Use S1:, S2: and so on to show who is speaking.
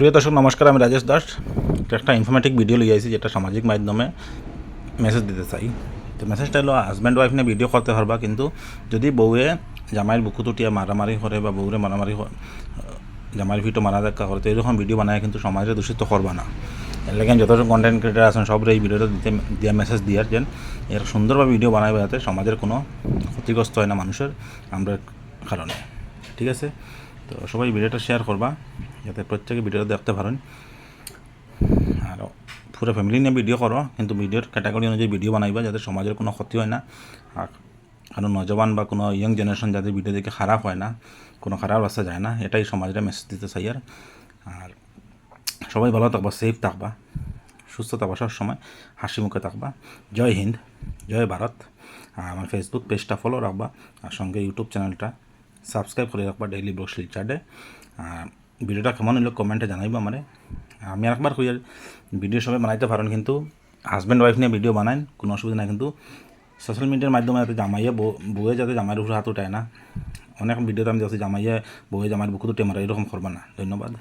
S1: প্রিয় দর্শক, নমস্কার, আমি রাজেশ দাস। একটা ইনফরমেটিভ ভিডিও লিয়ে আইছি, যেটা সামাজিক মাধ্যমে মেসেজ দিতে চাই। তো মেসেজটা হলো হাজব্যান্ড ওয়াইফ নিয়ে ভিডিও করতে পারবা, কিন্তু যদি বউয়ে জামাইয়ের বুকু তুটিয়া মারামারি করে বা বউরে মারামারি জামাইয়ের ভিডিও মারা দেখা করে তো এরকম ভিডিও বানায় কিন্তু সমাজে দূষিত করবা না। এর লাগে যত কন্টেন্ট ক্রিয়েটার আছেন সব এই ভিডিওটা দিতে, দিয়া মেসেজ দিয়ার যেন এর সুন্দরভাবে ভিডিও বানাবে যাতে সমাজের কোনো ক্ষতিগ্রস্ত হয় না মানুষের, আমরা কারণে। ঠিক আছে? তো সবাই ভিডিওটা শেয়ার করবা। যাতে প্রত্যেকে ভিডিওটা দেখতে পারেন আর পুরো ফ্যামিলি নিয়ে ভিডিও করো কিন্তু ভিডিওর ক্যাটাগরি অনুযায়ী ভিডিও বানাইবা যাতে সমাজের কোনো ক্ষতি হয় না। আর নজওয়ান বা কোনো ইয়ং জেনারেশন যাতে ভিডিও দেখে খারাপ হয় না, কোনো খারাপ রাস্তা যায় না, এটাই সমাজের মেসেজ দিতে চাই আর আর সবাই ভালো থাকবা সেফ থাকবা, সুস্থ থাকবা সবসময় হাসি মুখে থাকবা। জয় হিন্দ, জয় ভারত আর আমার ফেসবুক পেজটা ফলো রাখবা আর সঙ্গে ইউটিউব চ্যানেলটা সাবস্ক্রাইব করে রাখবা ডেইলি ব্লগ শিলচার্টে আর ভিডিওটা কেমন হইল কমেন্টে জানাইব আমারে। আমি একবার কই ভিডিও সবাই বানাইতে পারেন, কিন্তু হাজব্যান্ড ওয়াইফ নিয়ে ভিডিও বানাইন, কোনো অসুবিধা নাই। কিন্তু সোশ্যাল মিডিয়ার মাধ্যমে যাতে জামাইয়ে বউ বউয়ে যাতে জামাইয়ের উপরে হাত উঠায় না। অনেক ভিডিওতে আমি যাচ্ছি, জামাইয়ে বউয়ে জামাইয়ের বুকুতে টেমারা, এরকম করবা না। ধন্যবাদ।